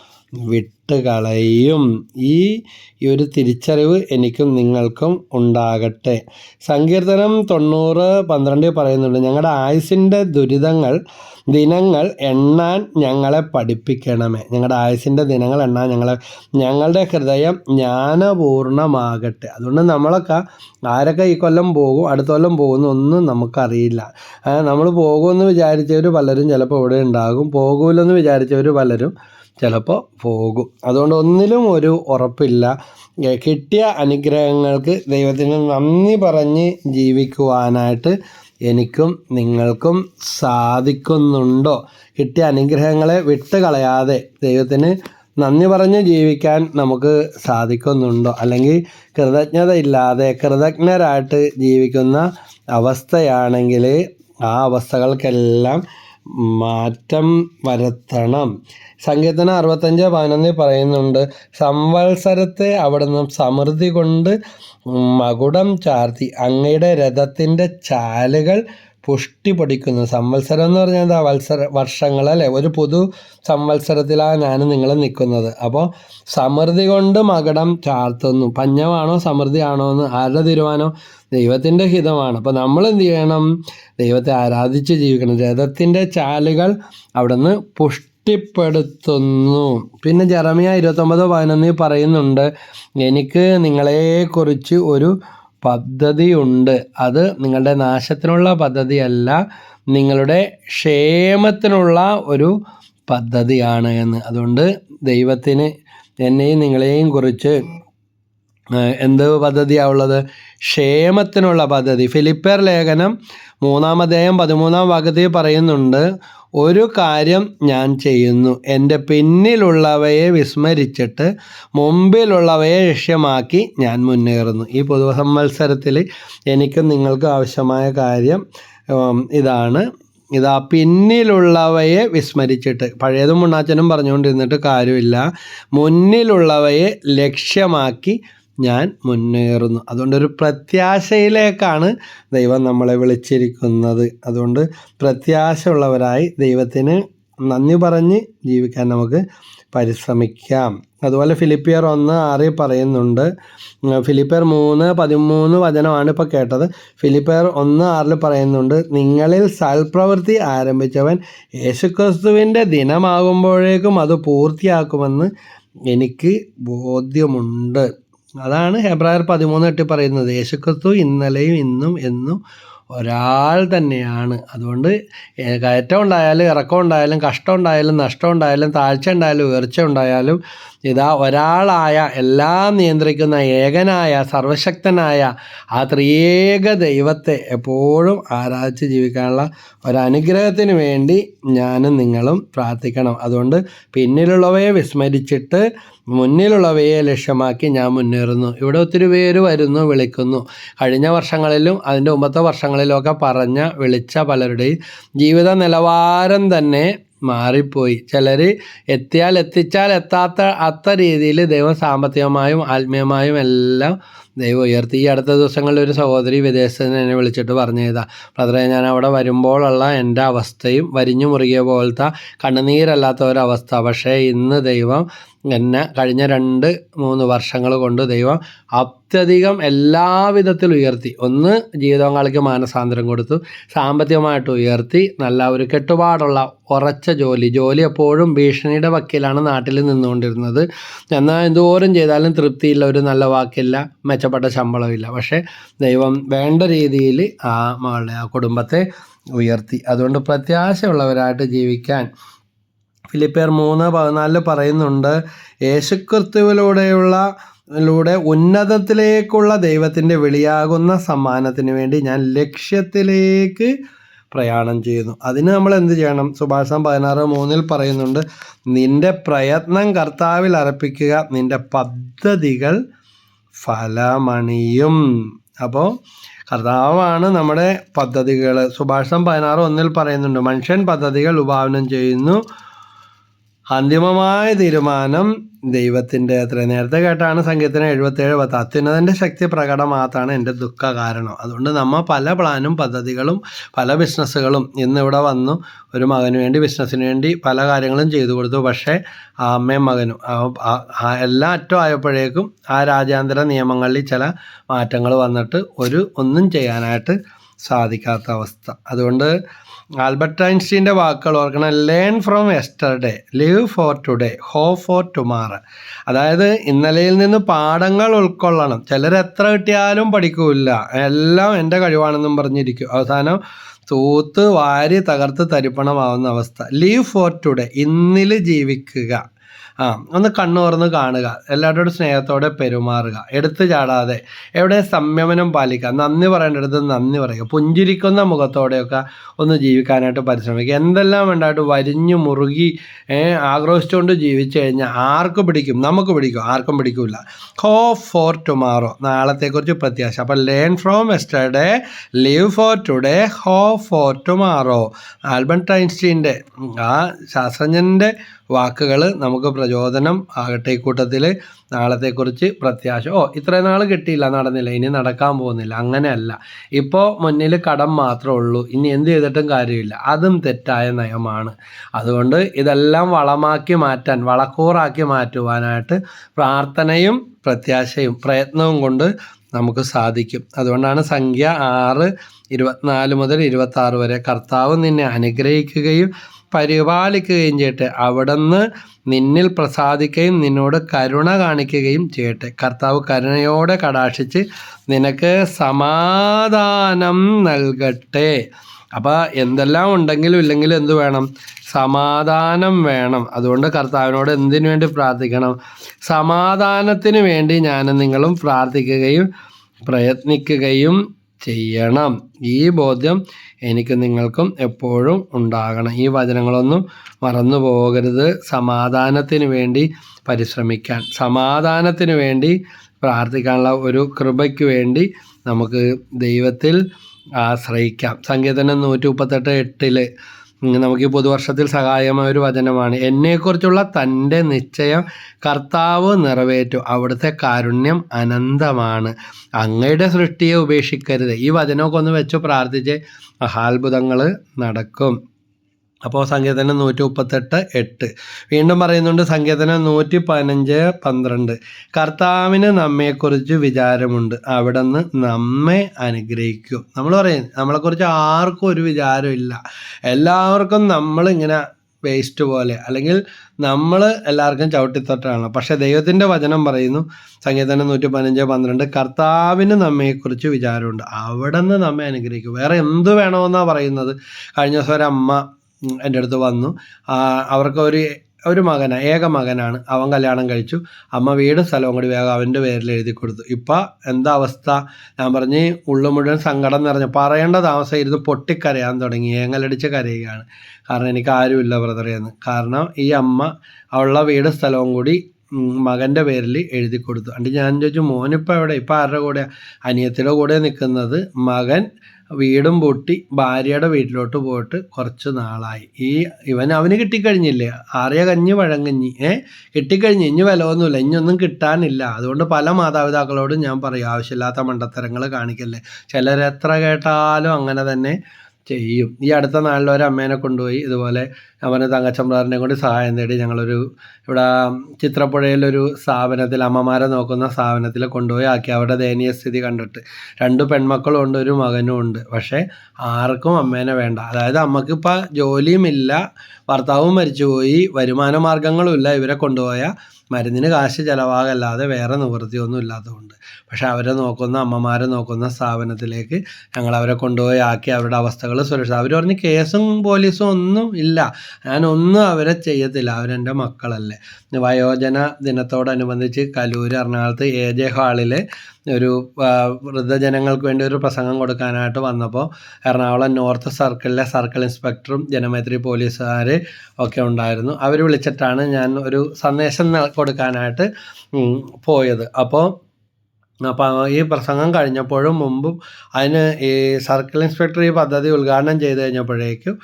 വിട്ട് കളയും ഈ ഒരു തിരിച്ചറിവ് എനിക്കും നിങ്ങൾക്കും ഉണ്ടാകട്ടെ. സങ്കീർത്തനം തൊണ്ണൂറ് പന്ത്രണ്ടിൽ പറയുന്നുണ്ട് ഞങ്ങളുടെ ആയുസിന്റെ ദുരിതങ്ങൾ ദിനങ്ങൾ എണ്ണാൻ ഞങ്ങളെ പഠിപ്പിക്കണമേ. ഞങ്ങളുടെ ആയുസിന്റെ ദിനങ്ങൾ എണ്ണാൻ ഞങ്ങളെ ഞങ്ങളുടെ ഹൃദയം ജ്ഞാനപൂർണമാകട്ടെ അതുകൊണ്ട് നമ്മളൊക്കെ ആരൊക്കെ ഈ കൊല്ലം പോകും അടുത്ത കൊല്ലം പോകുന്നു ഒന്നും നമുക്കറിയില്ല നമ്മൾ പോകുമെന്ന് വിചാരിച്ചവർ പലരും ചിലപ്പോൾ ഇവിടെ ഉണ്ടാകും പോകൂലെന്ന് വിചാരിച്ചവർ പലരും ചിലപ്പോൾ പോകും. അതുകൊണ്ട് ഒന്നിലും ഒരു ഉറപ്പില്ല. കിട്ടിയ അനുഗ്രഹങ്ങൾക്ക് ദൈവത്തിന് നന്ദി പറഞ്ഞ് ജീവിക്കുവാനായിട്ട് എനിക്കും നിങ്ങൾക്കും സാധിക്കുന്നുണ്ടോ? കിട്ടിയ അനുഗ്രഹങ്ങളെ വിട്ട് കളയാതെ ദൈവത്തിന് നന്ദി പറഞ്ഞ് ജീവിക്കാൻ നമുക്ക് സാധിക്കുന്നുണ്ടോ? അല്ലെങ്കിൽ കൃതജ്ഞത ഇല്ലാതെ കൃതജ്ഞരായിട്ട് ജീവിക്കുന്ന അവസ്ഥയാണെങ്കിൽ ആ അവസ്ഥകൾക്കെല്ലാം മാറ്റം വരുത്തണം. സങ്കീർത്തനം അറുപത്തഞ്ച് പതിനൊന്നിൽ പറയുന്നുണ്ട് സംവത്സരത്തെ അവിടുന്ന് സമൃദ്ധി കൊണ്ട് മകുടം ചാർത്തി അങ്ങയുടെ രഥത്തിന്റെ ചാലുകൾ പുഷ്ടി പഠിക്കുന്നു സംവത്സരം എന്ന് പറഞ്ഞാൽ എന്താ? വത്സര വർഷങ്ങൾ അല്ലേ ഒരു പുതു സംവത്സരത്തിലാണ് ഞാനും നിങ്ങൾ നിൽക്കുന്നത് അപ്പോൾ സമൃദ്ധി കൊണ്ട് മകടം ചാർത്തുന്നു. പഞ്ഞമാണോ? സമൃദ്ധിയാണോ എന്ന് ആരുടെ തീരുമാനം? ദൈവത്തിന്റെ ഹിതമാണ്. അപ്പോൾ നമ്മൾ എന്ത് ചെയ്യണം? ദൈവത്തെ ആരാധിച്ച് ജീവിക്കണം. രഥത്തിന്റെ ചാലുകൾ അവിടുന്ന് പുഷ്ടിപ്പെടുത്തുന്നു. പിന്നെ ജെറമിയ ഇരുപത്തൊമ്പത് പതിനൊന്നിൽ പറയുന്നുണ്ട് എനിക്ക് നിങ്ങളെക്കുറിച്ച് ഒരു പദ്ധതിയുണ്ട്. അത് നിങ്ങളുടെ നാശത്തിനുള്ള പദ്ധതിയല്ല നിങ്ങളുടെ ക്ഷേമത്തിനുള്ള ഒരു പദ്ധതിയാണ് എന്ന്. അതുകൊണ്ട് ദൈവത്തിന് എന്നെയും നിങ്ങളെയും കുറിച്ച് എന്ത് പദ്ധതിയാണ് ഉള്ളത്? ക്ഷേമത്തിനുള്ള പദ്ധതി. ഫിലിപ്പർ ലേഖനം മൂന്നാമതേയം പതിമൂന്നാം ഭാഗത്തിൽ പറയുന്നുണ്ട് ഒരു കാര്യം ഞാൻ ചെയ്യുന്നു. എന്റെ പിന്നിലുള്ളവയെ വിസ്മരിച്ചിട്ട് മുമ്പിലുള്ളവയെ ലക്ഷ്യമാക്കി ഞാൻ മുന്നേറുന്നു. ഈ പൊതുസമ്മത്സരത്തിൽ എനിക്കും നിങ്ങൾക്കും ആവശ്യമായ കാര്യം ഇതാണ്. ഇതാ പിന്നിലുള്ളവയെ വിസ്മരിച്ചിട്ട്. പഴയതും മുണ്ണാച്ചനും പറഞ്ഞുകൊണ്ടിരുന്നിട്ട് കാര്യമില്ല. മുന്നിലുള്ളവയെ ലക്ഷ്യമാക്കി ഞാൻ മുന്നേറുന്നു. അതുകൊണ്ട് ഒരു പ്രത്യാശയിലേക്കാണ് ദൈവം നമ്മളെ വിളിച്ചിരിക്കുന്നത്. അതുകൊണ്ട് പ്രത്യാശ ഉള്ളവരായി ദൈവത്തിന് നന്ദി പറഞ്ഞ് ജീവിക്കാൻ നമുക്ക് പരിശ്രമിക്കാം. അതുപോലെ ഫിലിപ്പിയർ ഒന്ന് ആറിൽ പറയുന്നുണ്ട് ഫിലിപ്പിയർ മൂന്ന് പതിമൂന്ന് വചനമാണ് ഇപ്പോൾ കേട്ടത്. ഫിലിപ്പിയർ ഒന്ന് ആറിൽ പറയുന്നുണ്ട് നിങ്ങളിൽ സൽപ്രവൃത്തി ആരംഭിച്ചവൻ യേശുക്രിസ്തുവിന്റെ ദിനമാകുമ്പോഴേക്കും അത് പൂർത്തിയാക്കുമെന്ന് എനിക്ക് ബോധ്യമുണ്ട്. അതാണ് ഹെബ്രായർ പതിമൂന്ന് എട്ടി പറയുന്നത്. യേശുക്രിസ്തു ഇന്നലെയും ഇന്നും എന്നും ഒരാൾ തന്നെയാണ്. അതുകൊണ്ട് കയറ്റം ഉണ്ടായാലും ഇറക്കം ഉണ്ടായാലും കഷ്ടം ഉണ്ടായാലും നഷ്ടം ഉണ്ടായാലും താഴ്ച ഉണ്ടായാലും ഉയർച്ച ഉണ്ടായാലും ഇതാ ഒരാളായ എല്ലാം നിയന്ത്രിക്കുന്ന ഏകനായ സർവശക്തനായ ആ ത്രിയേക ദൈവത്തെ എപ്പോഴും ആരാധിച്ച് ജീവിക്കാനുള്ള ഒരനുഗ്രഹത്തിന് വേണ്ടി ഞാനും നിങ്ങളും പ്രാർത്ഥിക്കണം. അതുകൊണ്ട് പിന്നിലുള്ളവയെ വിസ്മരിച്ചിട്ട് മുന്നിലുള്ളവയെ ലക്ഷ്യമാക്കി ഞാൻ മുന്നേറുന്നു. ഇവിടെ ഒത്തിരി പേര് വരുന്നു വിളിക്കുന്നു. കഴിഞ്ഞ വർഷങ്ങളിലും അതിന്റെ മുമ്പത്തെ വർഷങ്ങളിലുമൊക്കെ പറഞ്ഞ വിളിച്ച പലരുടെയും ജീവിത നിലവാരം തന്നെ മാറിപ്പോയി. ചിലർ എത്തിയാൽ എത്തിച്ചാൽ എത്താത്ത അത്ത രീതിയിൽ ദൈവം സാമ്പത്തികമായും ആത്മീയമായും എല്ലാം ദൈവം ഉയർത്തി. ഈ അടുത്ത ദിവസങ്ങളിൽ ഒരു സഹോദരി വിദേശത്ത് നിന്ന് എന്നെ വിളിച്ചിട്ട് പറഞ്ഞതാ ബ്രദറെ ഞാൻ അവിടെ വരുമ്പോഴുള്ള എന്റെ അവസ്ഥയും വരിഞ്ഞു മുറുകിയ പോലത്തെ കണ്ണുനീരല്ലാത്ത ഒരവസ്ഥ പക്ഷേ ഇന്ന് ദൈവം എന്നെ കഴിഞ്ഞ രണ്ട് മൂന്ന് വർഷങ്ങൾ കൊണ്ട് ദൈവം അത്യധികം എല്ലാവിധത്തിലും ഉയർത്തി. ഒന്ന് ജീവിതപങ്കാളിക്ക് മാനസാന്തരം കൊടുത്തു. സാമ്പത്തികമായിട്ട് ഉയർത്തി. നല്ല ഒരു കെട്ടുപാടുള്ള ഉറച്ച ജോലി. ജോലി എപ്പോഴും ഭീഷണിയുടെ വക്കീലാണ് നാട്ടിൽ നിന്നുകൊണ്ടിരുന്നത്. എന്നാൽ എന്തോരം ചെയ്താലും തൃപ്തിയില്ല. ഒരു നല്ല വാക്കില്ല. മെച്ചപ്പെട്ട ശമ്പളമില്ല. പക്ഷേ ദൈവം വേണ്ട രീതിയിൽ ആ മകളുടെ ആ കുടുംബത്തെ ഉയർത്തി. അതുകൊണ്ട് പ്രത്യാശയുള്ളവരായിട്ട് ജീവിക്കാൻ ഫിലിപ്പിയർ മൂന്ന് പതിനാലിൽ പറയുന്നുണ്ട് യേശുക്രിസ്തുവിലൂടെയുള്ള ലൂടെ ഉന്നതത്തിലേക്കുള്ള ദൈവത്തിന്റെ വെളിയാകുന്ന സമ്മാനത്തിന് വേണ്ടി ഞാൻ ലക്ഷ്യത്തിലേക്ക് പ്രയാണം ചെയ്യുന്നു. അതിന് നമ്മൾ എന്ത് ചെയ്യണം? സുഭാഷം പതിനാറ് മൂന്നിൽ പറയുന്നുണ്ട് നിന്റെ പ്രയത്നം കർത്താവിൽ അർപ്പിക്കുക നിന്റെ പദ്ധതികൾ ഫലമണിയും. അപ്പോൾ കർത്താവാണ് നമ്മുടെ പദ്ധതികൾ സുഭാഷം പതിനാറ് ഒന്നിൽ പറയുന്നുണ്ട് മനുഷ്യൻ പദ്ധതികൾ ഉപാവനം ചെയ്യുന്നു അന്തിമമായ തീരുമാനം ദൈവത്തിന്റെ അത്ര. നേരത്തെ കേട്ടാണ് സംഗീതത്തിന് എഴുപത്തേഴ് പത്ത് അത്യുന്നതന്റെ ശക്തി പ്രകടമാത്താണ് എന്റെ ദുഃഖ കാരണം അതുകൊണ്ട് നമ്മൾ പല പ്ലാനും പദ്ധതികളും പല ബിസിനസ്സുകളും ഇന്നിവിടെ വന്നു. ഒരു മകന് വേണ്ടി ബിസിനസ്സിന് വേണ്ടി പല കാര്യങ്ങളും ചെയ്തു കൊടുത്തു. പക്ഷേ ആ അമ്മയും മകനും എല്ലാ അറ്റം ആയപ്പോഴേക്കും ആ രാജ്യാന്തര നിയമങ്ങളിൽ ചില മാറ്റങ്ങൾ വന്നിട്ട് ഒരു ഒന്നും ചെയ്യാനായിട്ട് സാധിക്കാത്ത അവസ്ഥ. അതുകൊണ്ട് ആൽബർട്ട് ഐൻസ്റ്റീന്റെ വാക്കുകൾ ഓർക്കണം. Learn from yesterday live for today hope for tomorrow അതായത് ഇന്നലെയിൽ നിന്ന് പാഠങ്ങൾ ഉൾക്കൊള്ളണം. ചിലർ എത്ര കിട്ടിയാലും പഠിക്കൂല എല്ലാം എന്റെ കഴിവാണെന്നും പറഞ്ഞിരിക്കും. അവസാനം തൂത്ത് വാരി തകർത്ത് തരിപ്പണമാവുന്ന അവസ്ഥ. ലീവ് ഫോർ ടുഡേ ഇന്നിൽ ജീവിക്കുക. ആ ഒന്ന് കണ്ണുറന്ന് കാണുക. എല്ലാവരോടും സ്നേഹത്തോടെ പെരുമാറുക. എടുത്തു ചാടാതെ. എവിടെ സംയമനം പാലിക്കുക. നന്ദി പറയേണ്ടടുത്ത് നന്ദി പറയുക. പുഞ്ചിരിക്കുന്ന മുഖത്തോടെയൊക്കെ ഒന്ന് ജീവിക്കാനായിട്ട് പരിശ്രമിക്കുക. എന്തെല്ലാം വേണ്ടായിട്ട് വരിഞ്ഞു മുറുകി ആക്രോശിച്ചുകൊണ്ട് ജീവിച്ചു കഴിഞ്ഞാൽ ആർക്ക് പിടിക്കും? നമുക്ക് പിടിക്കും. ആർക്കും പിടിക്കില്ല ഹോ ഫോർ ടുമാറോ നാളത്തെക്കുറിച്ച് പ്രത്യാശ. അപ്പം learn from yesterday live for today hope for tomorrow Albert ഐൻസ്റ്റീന്റെ ആ ശാസ്ത്രജ്ഞന്റെ വാക്കുകൾ നമുക്ക് പ്രചോദനം ആകട്ടെ കൂട്ടത്തിൽ നാളത്തെക്കുറിച്ച് പ്രത്യാശ. ഓ ഇത്രയും നാൾ കിട്ടിയില്ല നടന്നില്ല. ഇനി നടക്കാൻ പോകുന്നില്ല. അങ്ങനെയല്ല. ഇപ്പോൾ മുന്നിൽ കടം മാത്രമേ ഉള്ളൂ. ഇനി എന്ത് ചെയ്തിട്ടും കാര്യമില്ല. അതും തെറ്റായ നയമാണ്. അതുകൊണ്ട് ഇതെല്ലാം വളമാക്കി മാറ്റാൻ വളക്കൂറാക്കി മാറ്റുവാനായിട്ട് പ്രാർത്ഥനയും പ്രത്യാശയും പ്രയത്നവും കൊണ്ട് നമുക്ക് സാധിക്കും. അതുകൊണ്ടാണ് സംഖ്യ ആറ് ഇരുപത്തിനാല് മുതൽ ഇരുപത്തി വരെ കർത്താവ് നിന്നെ അനുഗ്രഹിക്കുകയും പരിപാലിക്കുകയും ചെയ്യട്ടെ. അവിടുന്ന് നിന്നിൽ പ്രസാദിക്കുകയും നിന്നോട് കരുണ കാണിക്കുകയും ചെയ്യട്ടെ. കർത്താവ് കരുണയോടെ കടാക്ഷിച്ച് നിനക്ക് സമാധാനം നൽകട്ടെ. അപ്പോൾ എന്തെല്ലാം ഉണ്ടെങ്കിലും ഇല്ലെങ്കിലും എന്ത് വേണം? സമാധാനം വേണം. അതുകൊണ്ട് കർത്താവിനോട് എന്തിനു വേണ്ടി പ്രാർത്ഥിക്കണം? സമാധാനത്തിന് വേണ്ടി ഞാൻ നിങ്ങളും പ്രാർത്ഥിക്കുകയും പ്രയത്നിക്കുകയും ചെയ്യണം. ഈ ബോധ്യം എനിക്ക് നിങ്ങൾക്കും എപ്പോഴും ഉണ്ടാകണം. ഈ വചനങ്ങളൊന്നും മറന്നു പോകരുത്. സമാധാനത്തിന് വേണ്ടി പരിശ്രമിക്കാൻ സമാധാനത്തിന് വേണ്ടി പ്രാർത്ഥിക്കാനുള്ള ഒരു കൃപയ്ക്ക് വേണ്ടി നമുക്ക് ദൈവത്തിൽ ആശ്രയിക്കാം. സങ്കീർത്തനം നൂറ്റി മുപ്പത്തെട്ട് എട്ടിൽ നമുക്ക് ഈ പുതുവർഷത്തിൽ സഹായമായ ഒരു വചനമാണ്. എന്നെക്കുറിച്ചുള്ള തന്റെ നിശ്ചയം കർത്താവ് നിറവേറ്റു. അവിടുത്തെ കാരുണ്യം അനന്തമാണ്. അങ്ങയുടെ സൃഷ്ടിയെ ഉപേക്ഷിക്കരുത്. ഈ വചനമൊക്കെ ഒന്ന് വെച്ച് പ്രാർത്ഥിച്ച് മഹാത്ഭുതങ്ങൾ നടക്കും. അപ്പോൾ സങ്കീർത്തനം നൂറ്റി മുപ്പത്തെട്ട് എട്ട്. വീണ്ടും പറയുന്നുണ്ട് സങ്കീർത്തനം നൂറ്റി പതിനഞ്ച് പന്ത്രണ്ട്. കർത്താവിന് നമ്മെക്കുറിച്ച് വിചാരമുണ്ട്. അവിടെ നിന്ന് നമ്മെ അനുഗ്രഹിക്കും. നമ്മൾ പറയും നമ്മളെക്കുറിച്ച് ആർക്കും ഒരു വിചാരമില്ല എല്ലാവർക്കും നമ്മളിങ്ങനെ വേസ്റ്റ് പോലെ അല്ലെങ്കിൽ നമ്മൾ എല്ലാവർക്കും ചവിട്ടിത്തൊട്ടാണ്. പക്ഷേ ദൈവത്തിന്റെ വചനം പറയുന്നു സംഗീതനം നൂറ്റി പതിനഞ്ച് പന്ത്രണ്ട് കർത്താവിന് നമ്മെക്കുറിച്ച് വിചാരമുണ്ട്. അവിടെ നിന്ന് നമ്മെ അനുഗ്രഹിക്കും. വേറെ എന്ത് വേണമെന്നാണ് പറയുന്നത്? കഴിഞ്ഞ ദിവസം ഒരമ്മ എന്റെ അടുത്ത് വന്നു. അവർക്ക് ഒരു ഒരു മകനാണ് ഏക മകനാണ്. അവൻ കല്യാണം കഴിച്ചു. അമ്മ വീട് സ്ഥലവും കൂടി വേഗം അവന്റെ പേരിൽ എഴുതി കൊടുത്തു. ഇപ്പം എന്താ അവസ്ഥ? ഞാൻ പറഞ്ഞ് ഉള്ളു മുഴുവൻ സങ്കടം നിറഞ്ഞു. പറയേണ്ട താമസം ഇരുന്ന് പൊട്ടിക്കരയാൻ തുടങ്ങി. ഏങ്ങലടിച്ച് കരയുകയാണ്. കാരണം എനിക്ക് ആരുമില്ല ബ്രദറേന്ന് കാരണം ഈ അമ്മ അവളുടെ വീട് സ്ഥലവും കൂടി മകന്റെ പേരിൽ എഴുതി കൊടുത്തു. അണ്ട് ഞാൻ ചോദിച്ചു മോനിപ്പോൾ എവിടെ? ഇപ്പം ആരുടെ കൂടെ അനിയത്തിയുടെ കൂടെ നിൽക്കുന്നത്. മകൻ വീടും പൂട്ടി ഭാര്യയുടെ വീട്ടിലോട്ട് പോയിട്ട് കുറച്ച് നാളായി. ഈ ഇവൻ അവന് കിട്ടിക്കഴിഞ്ഞില്ലേ? ആറിയ കഞ്ഞി പഴങ്കഞ്ഞി. ഏ? കിട്ടിക്കഴിഞ്ഞ്. ഇനി വിലവൊന്നുമില്ല ഇനിയൊന്നും കിട്ടാനില്ല. അതുകൊണ്ട് പല മാതാപിതാക്കളോടും ഞാൻ പറയും ആവശ്യമില്ലാത്ത മണ്ടത്തരങ്ങൾ കാണിക്കല്ലേ? ചിലരെത്ര കേട്ടാലും അങ്ങനെ തന്നെ ചെയ്യും. ഈ അടുത്ത നാളിൽ ഒരു അമ്മേനെ കൊണ്ടുപോയി ഇതുപോലെ അവന് തങ്കച്ചമ്പ്രാറിനെ കൊണ്ട് സഹായം തേടി ഞങ്ങളൊരു ഇവിടെ ചിത്രപ്പുഴയിലൊരു സ്ഥാപനത്തിൽ അമ്മമാരെ നോക്കുന്ന സ്ഥാപനത്തിൽ കൊണ്ടുപോയി ആക്കി. അവരുടെ ദയനീയ സ്ഥിതി കണ്ടിട്ട് രണ്ട് പെൺമക്കളും ഉണ്ട് ഒരു മകനും ഉണ്ട്. പക്ഷേ ആർക്കും അമ്മേനെ വേണ്ട. അതായത് അമ്മക്കിപ്പോൾ ജോലിയുമില്ല ഭർത്താവും മരിച്ചുപോയി വരുമാന മാർഗങ്ങളും ഇല്ല ഇവരെ കൊണ്ടുപോയ മരുന്നിന് കാശ് ചിലവാകല്ലാതെ വേറെ നിവൃത്തിയൊന്നും ഇല്ലാത്തതുകൊണ്ട്. പക്ഷെ അവരെ നോക്കുന്ന അമ്മമാരെ നോക്കുന്ന സ്ഥാപനത്തിലേക്ക് ഞങ്ങൾ അവരെ കൊണ്ടുപോയി ആക്കി അവരുടെ അവസ്ഥകൾ സുരക്ഷിത അവർ പറഞ്ഞ് കേസും പോലീസും ഒന്നും ഇല്ല. ഞാനൊന്നും അവരെ ചെയ്യത്തില്ല. അവരെന്റെ മക്കളല്ലേ. വയോജന ദിനത്തോടനുബന്ധിച്ച് കലൂർ എറണാകുളത്ത് എ ജെ ഹാളിൽ ഒരു വൃദ്ധജനങ്ങൾക്ക് വേണ്ടി ഒരു പ്രസംഗം കൊടുക്കാനായിട്ട് വന്നപ്പോൾ എറണാകുളം നോർത്ത് സർക്കിളിലെ സർക്കിൾ ഇൻസ്പെക്ടറും ജനമൈത്രി പോലീസുകാർ ഒക്കെ ഉണ്ടായിരുന്നു. അവർ വിളിച്ചിട്ടാണ് ഞാൻ ഒരു സന്ദേശം കൊടുക്കാനായിട്ട് പോയത്. അപ്പോൾ അപ്പോൾ ഈ പ്രസംഗം കഴിഞ്ഞപ്പോഴും മുമ്പും അതിന് ഈ സർക്കിൾ ഇൻസ്പെക്ടർ ഈ പദ്ധതി ഉദ്ഘാടനം ചെയ്ത് കഴിഞ്ഞപ്പോഴേക്കും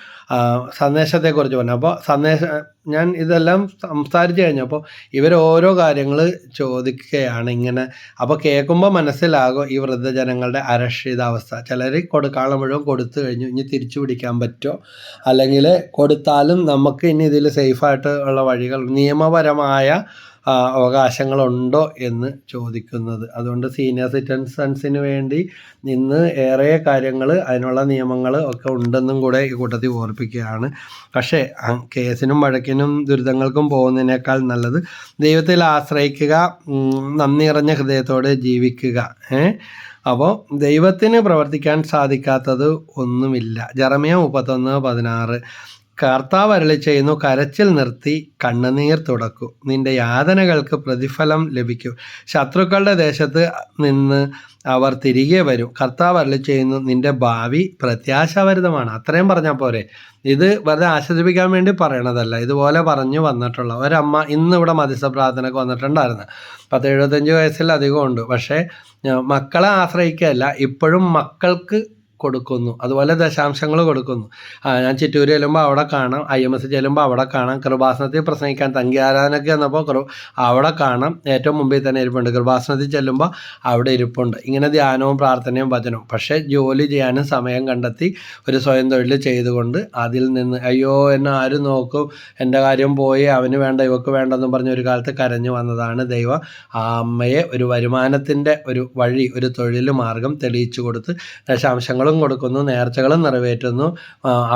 സന്ദേശത്തെക്കുറിച്ച് പറഞ്ഞു. അപ്പോൾ സന്ദേശം ഞാൻ ഇതെല്ലാം സംസാരിച്ച് കഴിഞ്ഞപ്പോൾ ഇവർ ഓരോ കാര്യങ്ങൾ ചോദിക്കുകയാണ് ഇങ്ങനെ. അപ്പോൾ കേൾക്കുമ്പോൾ മനസ്സിലാകും ഈ വൃദ്ധജനങ്ങളുടെ അരക്ഷിതാവസ്ഥ. ചിലർ കൊടുക്കാനുള്ള മുഴുവൻ കൊടുത്തു കഴിഞ്ഞു ഇനി തിരിച്ചു പിടിക്കാൻ പറ്റുമോ? അല്ലെങ്കിൽ കൊടുത്താലും നമുക്ക് ഇനി ഇതിൽ സേഫായിട്ട് ഉള്ള വഴികൾ നിയമപരമായ അവകാശങ്ങളുണ്ടോ എന്ന് ചോദിക്കുന്നത്. അതുകൊണ്ട് സീനിയർ സിറ്റിസൺസിന് വേണ്ടി ഇന്ന് ഏറെ കാര്യങ്ങൾ അതിനുള്ള നിയമങ്ങൾ ഒക്കെ ഉണ്ടെന്നും കൂടെ ഈ കൂട്ടത്തിൽ ഓർപ്പിക്കുകയാണ്. പക്ഷേ കേസിനും വഴക്കിനും ദുരിതങ്ങൾക്കും പോകുന്നതിനേക്കാൾ നല്ലത് ദൈവത്തിൽ ആശ്രയിക്കുക നന്ദി നിറഞ്ഞ ഹൃദയത്തോടെ ജീവിക്കുക അപ്പോൾ ദൈവത്തിന് പ്രവർത്തിക്കാൻ സാധിക്കാത്തത് ഒന്നുമില്ല. ജറമിയ മുപ്പത്തൊന്ന് പതിനാറ്. കർത്താവ് അരളി ചെയ്യുന്നു കരച്ചിൽ നിർത്തി കണ്ണുനീർ തുടക്കൂ. നിന്റെ യാതനകൾക്ക് പ്രതിഫലം ലഭിക്കൂ. ശത്രുക്കളുടെ ദേശത്ത് നിന്ന് അവർ തിരികെ വരും. കർത്താവ് അരളി ചെയ്യുന്നു നിന്റെ ഭാവി പ്രത്യാശാവരിതമാണ്. അത്രയും പറഞ്ഞാൽ പോരെ. ഇത് വെറുതെ ആശ്വസിപ്പിക്കാൻ വേണ്ടി പറയണതല്ല. ഇതുപോലെ പറഞ്ഞു വന്നിട്ടുള്ള ഒരമ്മ ഇന്ന് ഇവിടെ മധ്യസ്ഥ പ്രാർത്ഥനയ്ക്ക് വന്നിട്ടുണ്ടായിരുന്നു. പത്ത് എഴുപത്തഞ്ച് വയസ്സിൽ അധികം ഉണ്ട് പക്ഷേ മക്കളെ ആശ്രയിക്കുകയല്ല ഇപ്പോഴും മക്കൾക്ക് കൊടുക്കുന്നു. അതുപോലെ ദശാംശങ്ങൾ കൊടുക്കുന്നു. ഞാൻ ചിറ്റൂർ ചെല്ലുമ്പോൾ അവിടെ കാണാം. ഐ എം എസ് ചെല്ലുമ്പോൾ അവിടെ കാണാം. കൃപാസനത്തിൽ പ്രസംഗിക്കാൻ തങ്കി ആരാധനയ്ക്ക് വന്നപ്പോൾ കൃ അവിടെ കാണാം. ഏറ്റവും മുമ്പിൽ തന്നെ ഇരിപ്പുണ്ട്. കൃപാസനത്തിൽ ചെല്ലുമ്പോൾ അവിടെ ഇരിപ്പുണ്ട്. ഇങ്ങനെ ധ്യാനവും പ്രാർത്ഥനയും ഭജനവും പക്ഷേ ജോലി ചെയ്യാനും സമയം കണ്ടെത്തി ഒരു സ്വയം തൊഴിൽ ചെയ്തുകൊണ്ട് അതിൽ നിന്ന് അയ്യോ എന്നെ ആരും നോക്കും? എന്റെ കാര്യം പോയി. അവന് വേണ്ട ഇവക്ക് വേണ്ടെന്നും പറഞ്ഞ ഒരു കാലത്ത് കരഞ്ഞു വന്നതാണ് ദൈവം. ആ അമ്മയെ ഒരു വരുമാനത്തിന്റെ ഒരു വഴി ഒരു തൊഴിൽ മാർഗം തെളിയിച്ചു കൊടുത്ത് ദശാംശങ്ങൾ ഫലങ്ങളും കൊടുക്കുന്നു നേർച്ചകളും നിറവേറ്റുന്നു.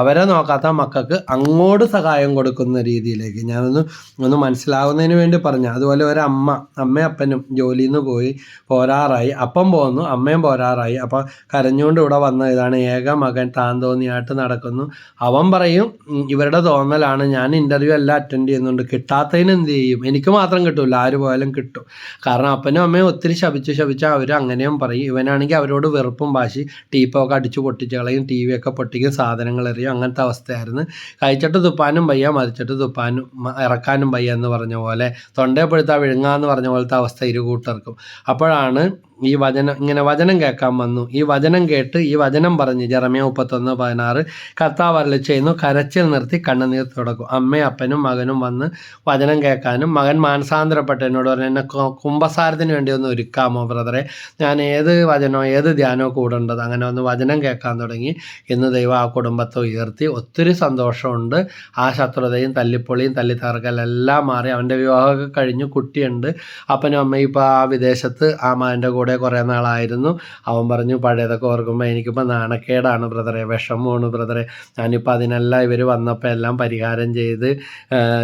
അവരെ നോക്കാത്ത മക്കൾക്ക് അങ്ങോട്ട് സഹായം കൊടുക്കുന്ന രീതിയിലേക്ക് ഞാനൊന്ന് ഒന്ന് മനസ്സിലാവുന്നതിന് വേണ്ടി പറഞ്ഞു. അതുപോലെ ഒരു അമ്മ അമ്മയും അപ്പനും ജോലിയിൽ നിന്ന് പോയി പോരാറായി. അപ്പം പോകുന്നു അമ്മയും പോരാറായി. അപ്പോൾ കരഞ്ഞുകൊണ്ട് ഇവിടെ വന്ന ഇതാണ് ഏക മകൻ താൻ തോന്നിയായിട്ട് നടക്കുന്നു. അവൻ പറയും ഇവരുടെ തോന്നലാണ്. ഞാൻ ഇന്റർവ്യൂ എല്ലാം അറ്റൻഡ് ചെയ്യുന്നുണ്ട്. കിട്ടാത്തതിന് എന്ത് ചെയ്യും? എനിക്ക് മാത്രം കിട്ടില്ല ആര് പോയാലും കിട്ടും. കാരണം അപ്പനും അമ്മയും ഒത്തിരി ശപിച്ച് ശപിച്ചാൽ അവർ അങ്ങനെയും പറയും. ഇവനാണെങ്കിൽ അവരോട് വെറുപ്പും വാശി ടീപ്പൊക്കെ അടിച്ചു പൊട്ടിച്ച് കളയും ടി വി ഒക്കെ പൊട്ടിക്കും സാധനങ്ങൾ എറിയും അങ്ങനത്തെ അവസ്ഥയായിരുന്നു. കഴിച്ചിട്ട് തുപ്പാനും വയ്യ മരിച്ചിട്ട് തുപ്പാനും ഇറക്കാനും വയ്യ എന്ന് പറഞ്ഞ പോലെ തൊണ്ടയെപ്പെടുത്താൻ വിഴുങ്ങാന്ന് പറഞ്ഞ പോലത്തെ അവസ്ഥ ഇരു കൂട്ടർക്കും. അപ്പോഴാണ് ഈ വചനം ഇങ്ങനെ വചനം കേൾക്കാൻ വന്നു. ഈ വചനം കേട്ട് ഈ വചനം പറഞ്ഞ് ജറമിയ മുപ്പത്തൊന്ന് പതിനാറ് കർത്താവ് അരളി ചെയ്യുന്നു. കരച്ചിൽ നിർത്തി കണ്ണുനീർ തുടക്കും. അമ്മയും അപ്പനും മകനും വന്ന് വചനം കേൾക്കാനും മകൻ മാനസാന്തരപ്പെട്ട. എന്നോട് പറഞ്ഞു എന്നെ കുംഭസാരത്തിന് വേണ്ടി ഒന്ന് ഒരുക്കാമോ ബ്രദറെ? ഞാൻ ഏത് വചനോ ഏത് ധ്യാനമോ കൂടേണ്ടത് അങ്ങനെ ഒന്ന് വചനം കേൾക്കാൻ തുടങ്ങി. ഇന്ന് ദൈവം ആ കുടുംബത്തെ ഉയർത്തി. ഒത്തിരി സന്തോഷമുണ്ട്. ആ ശത്രുതയും തല്ലിപ്പൊളിയും തല്ലിത്തറക്കലെല്ലാം മാറി. അവന്റെ വിവാഹമൊക്കെ കഴിഞ്ഞു കുട്ടിയുണ്ട്. അപ്പനും അമ്മയും ഇപ്പോൾ ആ വിദേശത്ത് ആ മകന്റെ കൂടെ കൂടെ കുറേ നാളായിരുന്നു. അവൻ പറഞ്ഞു പഴയതൊക്കെ ഓർക്കുമ്പോൾ എനിക്കിപ്പോൾ നാണക്കേടാണ് ബ്രദറെ വിഷമമാണ് ബ്രദറെ. ഞാനിപ്പോൾ അതിനെല്ലാം ഇവർ വന്നപ്പോൾ എല്ലാം പരിഹാരം ചെയ്ത്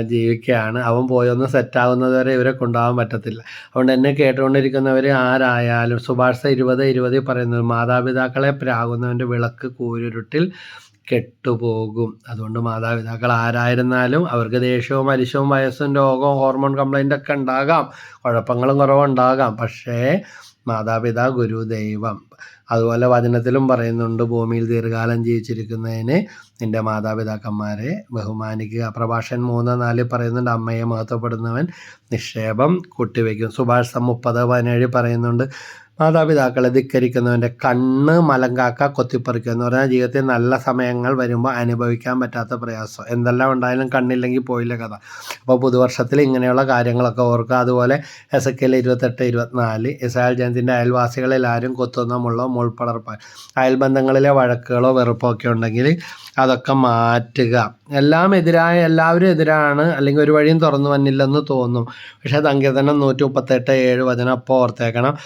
ജീവിക്കുകയാണ്. അവൻ പോയൊന്ന് സെറ്റാവുന്നത് വരെ ഇവരെ കൊണ്ടുപോകാൻ പറ്റത്തില്ല. അതുകൊണ്ട് എന്നെ കേട്ടുകൊണ്ടിരിക്കുന്നവർ ആരായാലും സുഭാഷ ഇരുപത് ഇരുപത് പറയുന്നത് മാതാപിതാക്കളെ പ്രാകുന്നവന്റെ വിളക്ക് കൂരുരുട്ടിൽ കെട്ടുപോകും. അതുകൊണ്ട് മാതാപിതാക്കൾ ആരായിരുന്നാലും അവർക്ക് ദേഷ്യവും അരിശവും വയസ്സും രോഗവും ഹോർമോൺ കംപ്ലൈന്റ് ഒക്കെ ഉണ്ടാകാം. കുഴപ്പങ്ങളും കുറവുണ്ടാകാം. പക്ഷേ മാതാപിതാ ഗുരു ദൈവം. അതുപോലെ വചനത്തിലും പറയുന്നുണ്ട് ഭൂമിയിൽ ദീർഘകാലം ജീവിച്ചിരിക്കുന്നതിന് നിന്റെ മാതാപിതാക്കന്മാരെ ബഹുമാനിക്കുക. പ്രഭാഷൻ മൂന്ന് നാലിൽ പറയുന്നുണ്ട് അമ്മയെ മഹത്വപ്പെടുന്നവൻ നിക്ഷേപം കൂട്ടിവെക്കും. സുഭാഷ് മുപ്പത് പതിനേഴ് പറയുന്നുണ്ട് മാതാപിതാക്കളെ ധിക്കരിക്കുന്നവന്റെ കണ്ണ് മലങ്കാക്ക കൊത്തിപ്പറിക്കുക എന്ന് പറഞ്ഞാൽ ജീവിതത്തിൽ നല്ല സമയങ്ങൾ വരുമ്പോൾ അനുഭവിക്കാൻ പറ്റാത്ത പ്രയാസം. എന്തെല്ലാം ഉണ്ടായാലും കണ്ണില്ലെങ്കിൽ പോയില്ല കഥ. അപ്പോൾ പുതുവർഷത്തിൽ ഇങ്ങനെയുള്ള കാര്യങ്ങളൊക്കെ ഓർക്കുക. അതുപോലെ എസ് കെയിൽ ഇരുപത്തെട്ട് ഇരുപത്തിനാല് ഇസ്രായേൽ ജനത്തിന്റെ അയൽവാസികളെല്ലാവരും കൊത്തുന്ന മുള്ളോ മുൾപ്പടർപ്പാൻ അയൽബന്ധങ്ങളിലെ വഴക്കുകളോ വെറുപ്പോ ഒക്കെ ഉണ്ടെങ്കിൽ അതൊക്കെ മാറ്റുക. എല്ലാം എതിരായ എല്ലാവരും എതിരാണ്. അല്ലെങ്കിൽ ഒരു വഴിയും തുറന്നു വന്നില്ലെന്ന് തോന്നും. പക്ഷേ സങ്കീർത്തനം നൂറ്റി മുപ്പത്തെട്ട് ഏഴ് വചനം അപ്പോൾ ഓർത്തേക്കണം.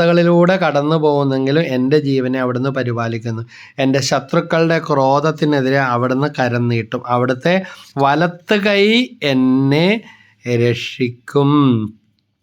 കഷ്ടതകളിലൂടെ കടന്നു പോകുന്നെങ്കിലും എന്റെ ജീവനെ അവിടുന്ന് പരിപാലിക്കുന്നു. എന്റെ ശത്രുക്കളുടെ ക്രോധത്തിനെതിരെ അവിടുന്ന് കരം നീട്ടും. അവിടുത്തെ വലത്ത് കൈ എന്നെ രക്ഷിക്കും.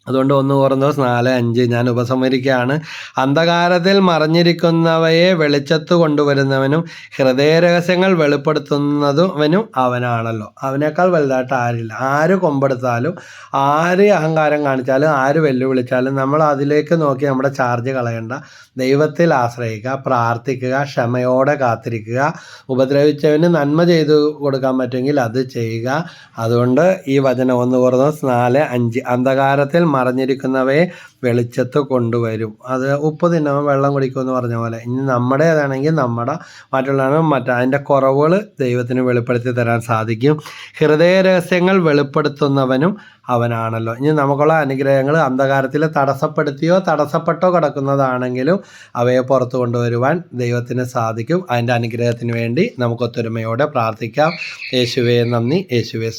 അതുകൊണ്ട് ഒന്ന് ഓർമ്മ നാല് അഞ്ച് ഞാൻ ഉപസംഹരിക്കുകയാണ്. അന്ധകാരത്തിൽ മറഞ്ഞിരിക്കുന്നവയെ വെളിച്ചത്ത് കൊണ്ടുവരുന്നവനും ഹൃദയരഹസ്യങ്ങൾ വെളിപ്പെടുത്തുന്നതുവനും അവനാണല്ലോ. അവനേക്കാൾ വലുതായിട്ട് ആരില്ല. ആര് കൊമ്പെടുത്താലും ആര് അഹങ്കാരം കാണിച്ചാലും ആര് വെല്ലുവിളിച്ചാലും നമ്മൾ അതിലേക്ക് നോക്കി നമ്മുടെ ചാർജ് കളയണ്ട. ദൈവത്തിൽ ആശ്രയിക്കുക പ്രാർത്ഥിക്കുക ക്ഷമയോടെ കാത്തിരിക്കുക. ഉപദ്രവിച്ചവന് നന്മ ചെയ്തു കൊടുക്കാൻ പറ്റുമെങ്കിൽ അത് ചെയ്യുക. അതുകൊണ്ട് ഈ വചനം ഒന്ന് കുറഞ്ഞ നാല് അഞ്ച്. അന്ധകാരത്തിൽ മറഞ്ഞിരിക്കുന്നവയെ വെളിച്ചത്ത് കൊണ്ടുവരും. അത് ഉപ്പ് തിന്നവൻ വെള്ളം കുടിക്കുമെന്ന് പറഞ്ഞ പോലെ. ഇനി നമ്മുടേതാണെങ്കിൽ നമ്മുടെ മറ്റുള്ളവരും മറ്റേ അതിന്റെ കുറവുകൾ ദൈവത്തിന് വെളിപ്പെടുത്തി തരാൻ സാധിക്കും. ഹൃദയ രഹസ്യങ്ങൾ വെളിപ്പെടുത്തുന്നവനും അവനാണല്ലോ. ഇനി നമുക്കുള്ള അനുഗ്രഹങ്ങൾ അന്ധകാരത്തിൽ തടസ്സപ്പെടുത്തിയോ തടസ്സപ്പെട്ടോ കിടക്കുന്നതാണെങ്കിലും അവയെ പുറത്തു കൊണ്ടുവരുവാൻ ദൈവത്തിന് സാധിക്കും. അതിന്റെ അനുഗ്രഹത്തിന് വേണ്ടി നമുക്കൊത്തൊരുമയോടെ പ്രാർത്ഥിക്കാം. യേശുവേ നന്ദി. യേശുവേ